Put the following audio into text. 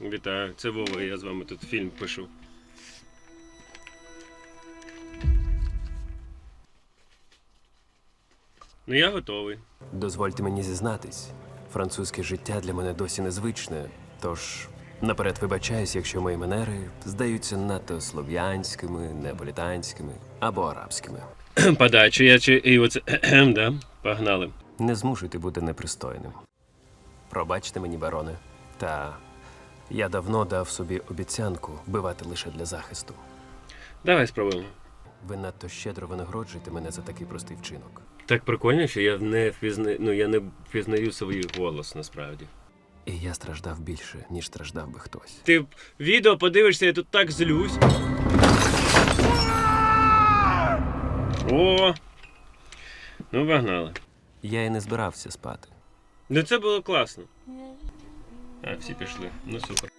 Вітаю, це Вова, я з вами тут фільм пишу. Ну, я готовий. Дозвольте мені зізнатись, французьке життя для мене досі незвичне, тож наперед вибачаюсь, якщо мої манери здаються надто слов'янськими, неаполітанськими або арабськими. Подачу, я чи і оце. да? Погнали. Не змушуйте бути непристойним. Пробачте мені, бароне, та я давно дав собі обіцянку бивати лише для захисту. Давай спробуємо. Ви надто щедро винагороджуєте мене за такий простий вчинок. Так прикольно, що я не впізна... ну, я не впізнаю свій голос насправді. І я страждав більше, ніж страждав би хтось. Ти відео подивишся, я тут так злюсь. О! Ну, погнали. Я і не збирався спати. Ну це було класно. А, всі пішли. Ну супер.